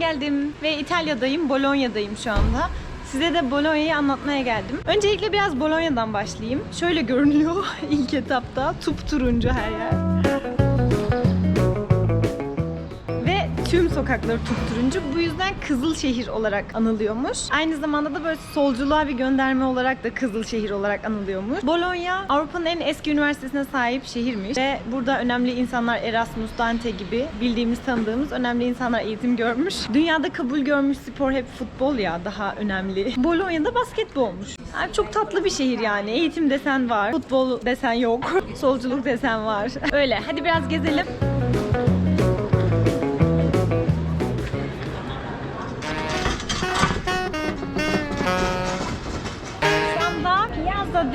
geldim ve İtalya'dayım, Bologna'dayım şu anda. Size de Bologna'yı anlatmaya geldim. Öncelikle biraz Bologna'dan başlayayım. Şöyle görünüyor ilk etapta. Tup turuncu her yer. Tüm sokakları tutturuncu. Bu yüzden Kızılşehir olarak anılıyormuş. Aynı zamanda da böyle solculuğa bir gönderme olarak da Kızılşehir olarak anılıyormuş. Bologna Avrupa'nın en eski üniversitesine sahip şehirmiş. Ve burada önemli insanlar Erasmus, Dante gibi bildiğimiz, tanıdığımız önemli insanlar eğitim görmüş. Dünyada kabul görmüş spor hep futbol ya daha önemli. Bologna'da basketbolmuş. Yani çok tatlı bir şehir yani. Eğitim desen var, futbol desen yok, solculuk desen var. Öyle. Hadi biraz gezelim.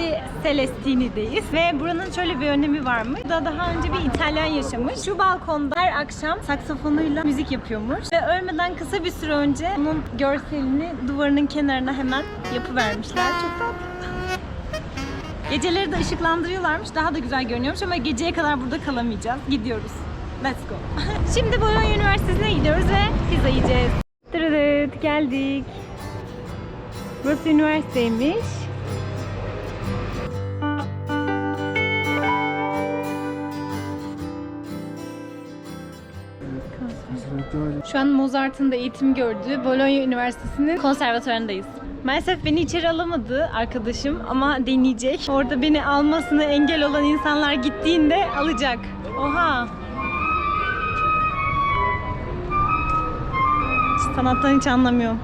Piazza di Celestini'deyiz ve buranın şöyle bir önemi varmış. Burada daha önce bir İtalyan yaşamış. Şu balkonda her akşam saksafonuyla müzik yapıyormuş. Ve ölmeden kısa bir süre önce onun görselini duvarının kenarına hemen yapıvermişler. Çok tatlı. Geceleri de ışıklandırıyorlarmış. Daha da güzel görünüyormuş ama geceye kadar burada kalamayacağız. Gidiyoruz. Let's go. Şimdi Bologna Üniversitesi'ne gidiyoruz ve pizza yiyeceğiz. Tırıdıt geldik. Burası üniversiteymiş. Şu an Mozart'ın da eğitim gördüğü Bologna Üniversitesi'nin konservatuarındayız. Maalesef beni içeri alamadı arkadaşım ama deneyecek. Orada beni almasına engel olan insanlar gittiğinde alacak. Oha! Sanattan hiç anlamıyorum.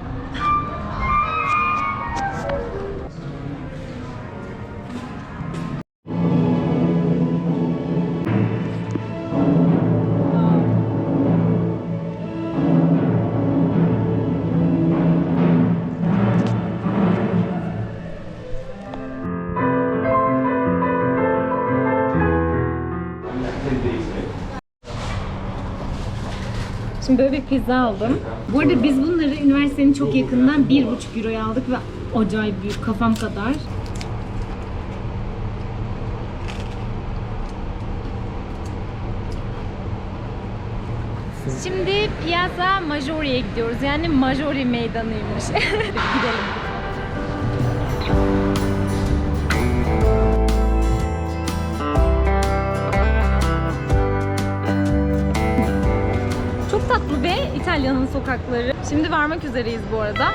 Şimdi böyle bir pizza aldım. Bu arada biz bunları üniversitenin çok yakından 1,5 euroya aldık ve acayip büyük kafam kadar. Şimdi Piazza Maggiore'ye gidiyoruz. Yani Maggiore meydanıymış. Gidelim. Tatlı be İtalya'nın sokakları. Şimdi varmak üzereyiz bu arada.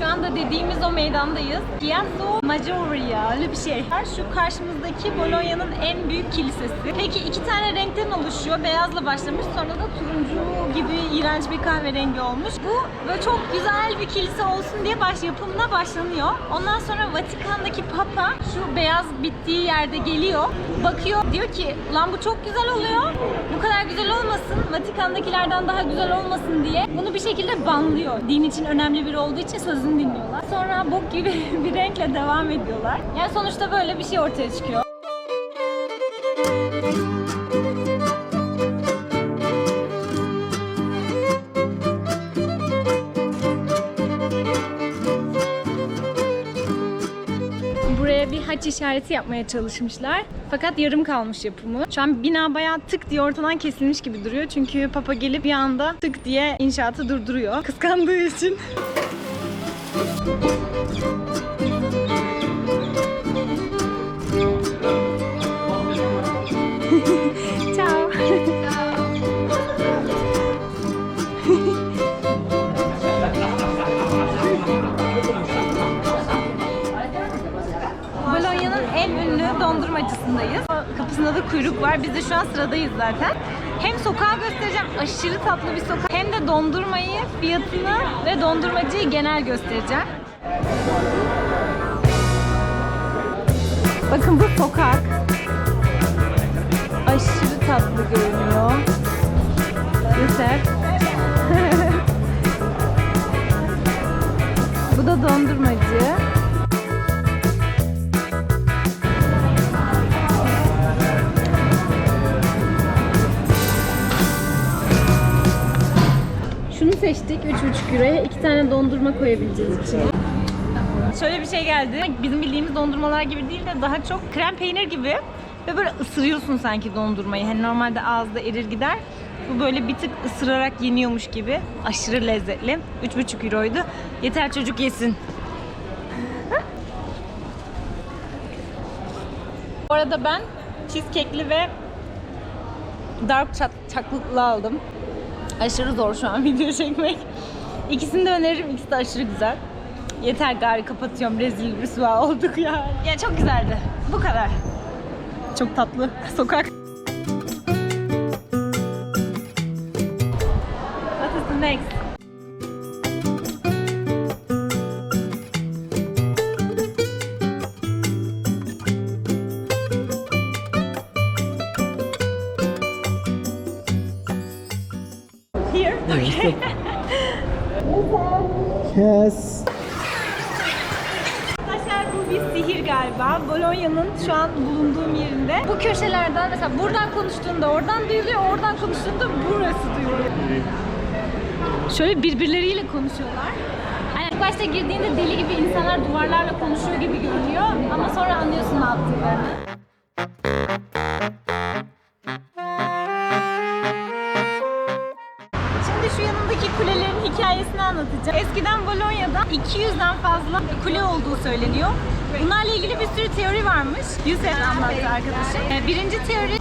Şu anda dediğimiz o meydandayız. Piazza Maggiore öyle bir şey. Şu karşımızdaki Bologna'nın en büyük kilisesi. Peki iki tane renkten oluşuyor. Beyazla başlamış sonra da turuncu gibi iğrenç bir kahverengi olmuş. Bu böyle çok güzel bir kilise olsun diye baş yapımına başlanıyor. Ondan sonra Vatikan'daki Papa şu beyaz bittiği yerde geliyor. Bakıyor diyor ki lan bu çok güzel oluyor. Bu kadar güzel olmasın. Vatikan'dakilerden daha güzel olmasın diye bunu bir şekilde banlıyor. Din için önemli biri olduğu için sözünü dinliyorlar. Sonra bok gibi bir renkle devam ediyorlar. Yani sonuçta böyle bir şey ortaya çıkıyor. Buraya bir haç işareti yapmaya çalışmışlar. Fakat yarım kalmış yapımı. Şu an bina bayağı tık diye ortadan kesilmiş gibi duruyor. Çünkü Papa gelip bir anda tık diye inşaatı durduruyor. Kıskandığı için. Ünlü dondurmacısındayız. Kapısında da kuyruk var. Biz de şu an sıradayız zaten. Hem sokağı göstereceğim. Aşırı tatlı bir sokak. Hem de dondurmayı, fiyatını ve dondurmacıyı genel göstereceğim. Bakın bu sokak. Aşırı tatlı görünüyor. Yusuf. bu da dondurmacı. Seçtik 3,5 euroya. iki tane dondurma koyabileceğiz içine. Şöyle bir şey geldi. Bizim bildiğimiz dondurmalar gibi değil de daha çok krem peynir gibi. Ve böyle ısırıyorsun sanki dondurmayı. Hani normalde ağızda erir gider. Bu böyle bir tık ısırarak yeniyormuş gibi. Aşırı lezzetli. 3,5 euroydu. Yeter çocuk yesin. Bu arada ben cheesecake'li ve dark çaklıklı aldım. Aşırı zor şu an video çekmek. İkisini de öneririm. İkisi de aşırı güzel. Yeter gari kapatıyorum. Rezil rüsva olduk ya. Ya çok güzeldi. Bu kadar. Çok tatlı. Sokak. What is the next? Galiba. Bolonya'nın şu an bulunduğum yerinde. Bu köşelerden mesela buradan konuştuğunda oradan duyuluyor, oradan konuştuğunda burası duyuluyor. Şöyle birbirleriyle konuşuyorlar. Yani başta girdiğinde deli gibi insanlar duvarlarla konuşuyor gibi görünüyor ama sonra anlıyorsun ne yaptıklarını. Şu yanındaki kulelerin hikayesini anlatacağım. Eskiden Bolonya'da 200'den fazla kule olduğu söyleniyor. Bunlarla ilgili bir sürü teori varmış. Yusuf anlattı arkadaşım. Ee, Birinci teori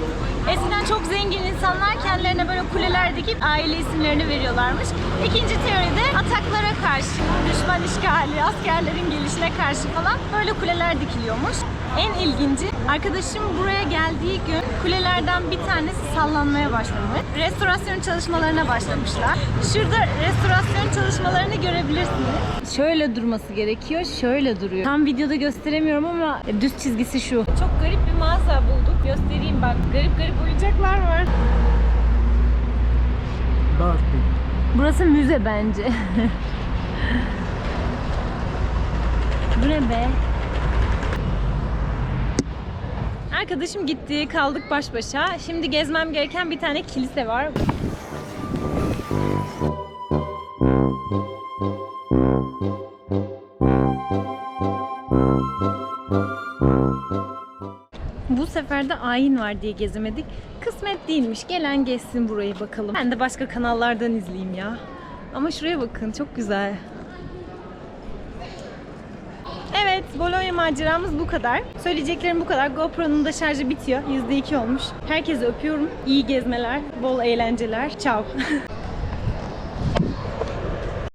eskiden çok zengin insanlar kendilerine böyle kuleler dikip aile isimlerini veriyorlarmış. İkinci teori de ataklara karşı, düşman işgali, askerlerin gelişine karşı falan böyle kuleler dikiliyormuş. En ilginci arkadaşım buraya geldiği gün kulelerden bir tanesi sallanmaya başlamış. Restorasyon çalışmalarına başlamışlar. Şurada restorasyon çalışmalarını görebilirsiniz. Şöyle durması gerekiyor, şöyle duruyor. Tam videoda gösteremiyorum ama düz çizgisi şu. Çok garip bir mağaza bulduk. Göstereyim bak. Garip garip oyuncaklar var. Barbie. Burası müze bence. Bu ne be? Arkadaşım gitti, kaldık baş başa. Şimdi gezmem gereken bir tane kilise var. Bu sefer de ayin var diye gezemedik. Kısmet değilmiş. Gelen gezsin burayı bakalım. Ben de başka kanallardan izleyeyim ya. Ama şuraya bakın çok güzel. Evet, Bologna maceramız bu kadar. Söyleyeceklerim bu kadar. GoPro'nun da şarjı bitiyor. %2 olmuş. Herkese öpüyorum. İyi gezmeler, bol eğlenceler. Ciao.